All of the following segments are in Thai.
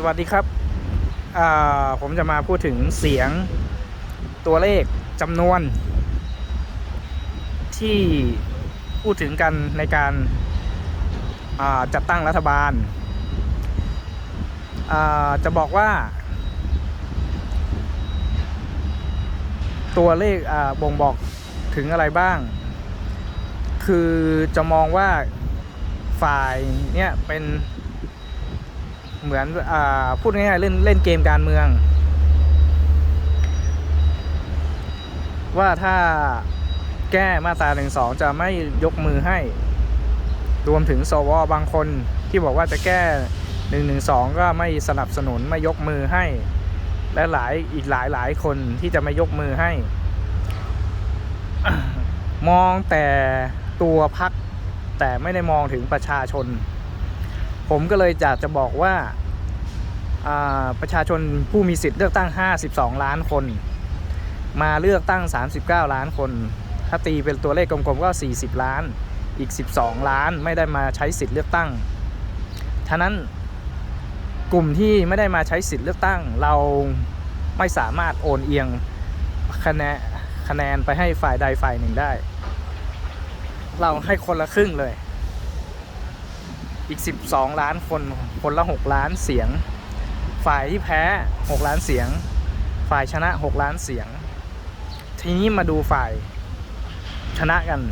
สวัสดีครับ ผมจะมาพูดถึงเสียงตัวเลขจำนวน ที่พูดถึงกันในการาจัดตั้งรัฐบาลาจะบอกว่า ตัวเลขบ่งบอกถึงอะไรบ้าง คือจะมองว่าฝ่ายเนี่ยเป็น เหมือนอพูดง่ายๆเล่นเล่นเกมการเมือง ว่าถ้าแก้มาตราหนึ่งสองจะไม่ยกมือให้ รวมถึงสวบางคนที่บอกว่าจะแก้หนึ่งหนึ่งสองก็ไม่สนับสนุนไม่ยกมือให้ และหลายอีกหลายหลายคนที่จะไม่ยกมือให้ มองแต่ตัวพักแต่ไม่ได้มองถึงประชาชน ผมก็เลยอยากจะบอกว่าประชาชนผู้มีสิทธิ์เลือกตั้ง 52 ล้านคน มาเลือกตั้ง 39 ล้านคน ถ้าตีเป็นตัวเลขกลมๆก็ 40 ล้าน อีก 12 ล้านไม่ได้มาใช้สิทธิ์เลือกตั้ง ฉะนั้นกลุ่มที่ไม่ได้มาใช้สิทธิ์เลือกตั้ง เราไม่สามารถโอนเอียงคะแนนคะแนนไปให้ฝ่ายใดฝ่ายหนึ่งได้ เราให้คนละครึ่งเลย อีก 12 ล้านคน คนละ 6 ล้านเสียง ฝ่ายที่แพ้ 6 ล้านเสียง ฝ่ายชนะ 6 ล้านเสียง ทีนี้มาดูฝ่ายชนะกัน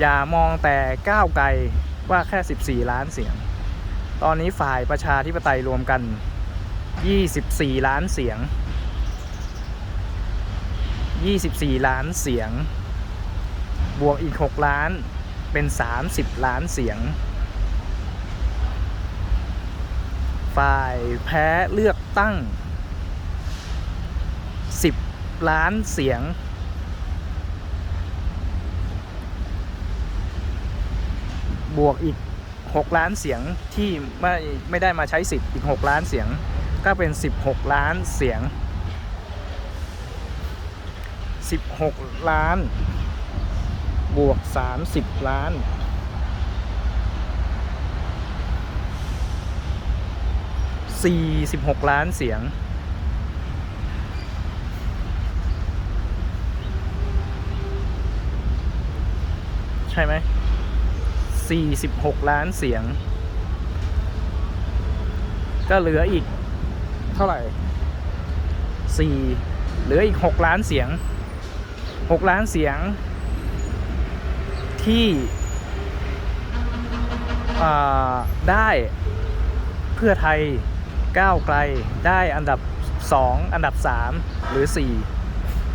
อย่ามองแต่ก้าวไกลว่าแค่ 14 ล้านเสียง ตอนนี้ฝ่ายประชาธิปไตยรวมกัน 24 ล้านเสียง 24 ล้านเสียง บวกอีก 6 ล้านเป็น 30 ล้านเสียง ฝ่ายแพ้เลือกตั้ง 10 ล้านเสียง บวกอีก 6 ล้านเสียงที่ไม่ไม่ได้มาใช้สิทธิ์อีก 6 ล้านเสียง ก็เป็น 16 ล้านเสียง 16 ล้าน บวก 30 ล้าน 46 ล้านเสียง ใช่ไหม 46 ล้านเสียง ก็เหลืออีกเท่าไหร่ 4 เหลืออีก 6 ล้านเสียง 6 ล้านเสียง ที่ได้เพื่อไทย ก้าวไกลได้อันดับ 2 อันดับ 3 หรือ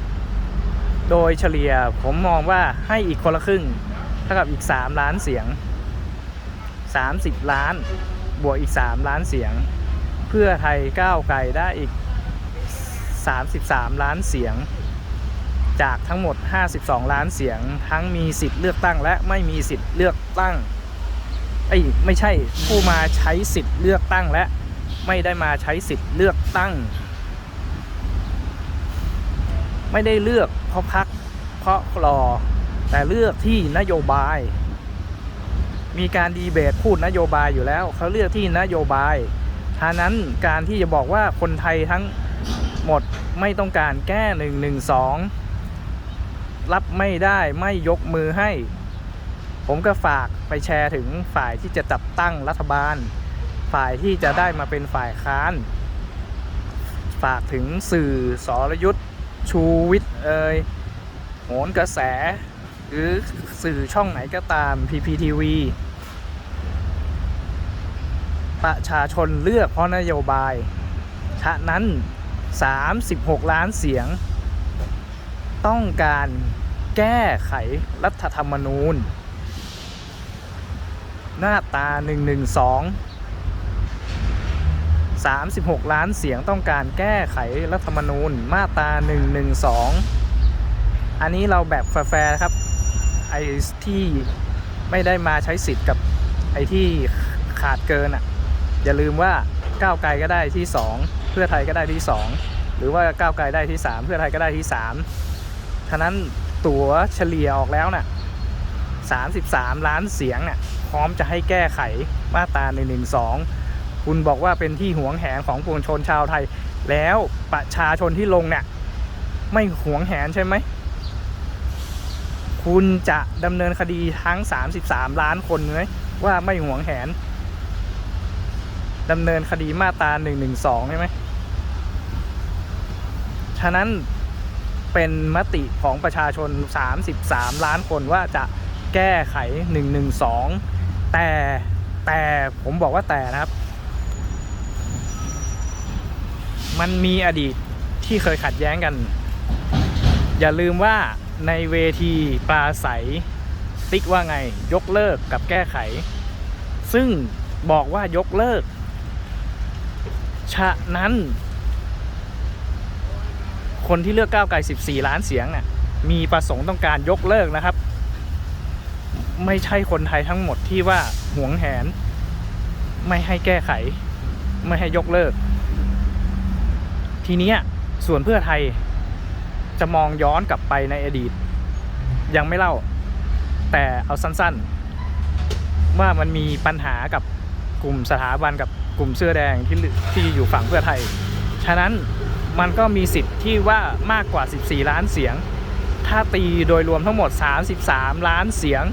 4 โดยเฉลี่ยผมมองว่าให้อีกคนละครึ่ง เท่ากับอีก 3 ล้านเสียง 30 ล้านบวกอีก 3 ล้านเสียง เพื่อไทยก้าวไกลได้อีก 33 ล้านเสียง จากทั้งหมด 52 ล้านเสียง ทั้งมีสิทธิ์เลือกตั้งและไม่มีสิทธิ์เลือกตั้งไอ้ไม่ใช่ผู้มาใช้สิทธิ์เลือกตั้งและ ไม่ได้มาใช้สิทธิ์เลือกตั้ง ไม่ได้เลือกเพราะพักเพราะรอแต่เลือกที่นโยบาย มีการดีเบตพูดนโยบายอยู่แล้ว เขาเลือกที่นโยบายทานั้นการที่จะบอกว่าคนไทยทั้งหมดไม่ต้องการแก้หนึ่งหนึ่งสองรับไม่ได้ไม่ยกมือให้ ผมก็ฝากไปแชร์ถึงฝ่ายที่จะจัดตั้งรัฐบาล ฝ่ายที่จะได้มาเป็นฝ่ายค้าน ฝากถึงสื่อสรยุทธ์ชูวิทย์เอ่ยโหนกระแส หรือสื่อช่องไหนก็ตาม PPTV ประชาชนเลือกเพราะนโยบายฉะนั้น 36 ล้านเสียง ต้องการแก้ไขรัฐธรรมนูญ หน้าตา 112 36 ล้านเสียงต้องการแก้ไขรัฐธรรมนูญมาตรา112 อันนี้เราแบบแฟร์ๆครับไอ้ที่ไม่ได้มาใช้สิทธิ์กับไอ้ที่ขาดเกินอะ อย่าลืมว่าก้าวไกลก็ได้ที่ 2 เพื่อไทยก็ได้ที่ 2 หรือว่าก้าวไกลได้ที่ 3 เพื่อไทยก็ได้ที่3ฉะนั้นตั๋วเฉลี่ยออกแล้วน่ะ33 ล้านเสียงน่ะพร้อมจะให้แก้ไขมาตรา112 คุณบอกว่าเป็นที่หวงแหนของปวงชนชาวไทย แล้วประชาชนที่ลงเนี่ย ไม่หวงแหนใช่ไหม คุณจะดำเนินคดีทั้ง 33 ล้านคนไหมว่าไม่หวงแหนดำเนินคดีมาตรา112 ใช่ไหม ฉะนั้นเป็นมติของประชาชน 33 ล้านคนว่าจะแก้ไข 112 แต่แต่ผมบอกว่าแต่นะครับ มันมีอดีตที่เคยขัดแย้งกัน อย่าลืมว่าในเวทีปราศัยติ๊กว่าไงยกเลิกกับแก้ไข ซึ่งบอกว่ายกเลิก ฉะนั้น คนที่เลือกก้าวไกล 14 ล้านเสียงน่ะมีประสงค์ต้องการยกเลิกนะครับ ไม่ใช่คนไทยทั้งหมดที่ว่าหวงแหน ไม่ให้แก้ไข ไม่ให้ยกเลิก ทีนี้ส่วนเพื่อไทยจะมองย้อนกลับไปในอดีต ยังไม่เล่า แต่เอาสั้นๆ ว่ามันมีปัญหากับกลุ่มสถาบันกับกลุ่มเสื้อแดงที่ที่อยู่ฝั่งเพื่อไทย ฉะนั้นมันก็มีสิทธิ์ที่ว่ามากกว่า 14 ล้านเสียง ถ้าตีโดยรวมทั้งหมด 33 ล้านเสียง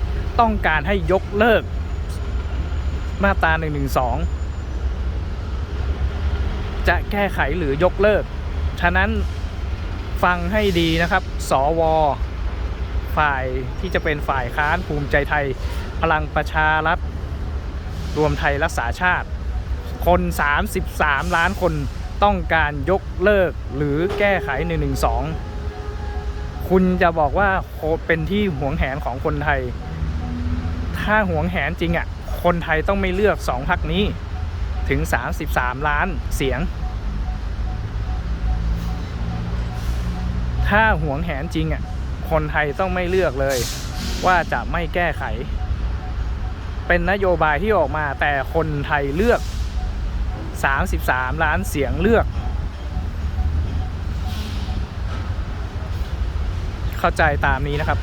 ต้องการให้ยกเลิกมาตรา112 จะแก้ไขหรือยกเลิก ฉะนั้นฟังให้ดีนะครับ สว ฝ่ายที่จะเป็นฝ่ายค้านภูมิใจไทย พลังประชารัฐ รวมไทยรักษาชาติ คน 33 ล้านคนต้องการยกเลิกหรือแก้ไข 112 คุณจะบอกว่าโเป็นที่หวงแหนของคนไทย ถ้าหวงแหนจริงอะ คนไทยต้องไม่เลือกสองพักนี้ ถึง 33 ล้านเสียง ถ้าหวงแหนจริงอะ คนไทยต้องไม่เลือกเลย ว่าจะไม่แก้ไข เป็นนโยบายที่ออกมาแต่คนไทยเลือก 33 ล้านเสียงเลือก เข้าใจตามนี้นะครับ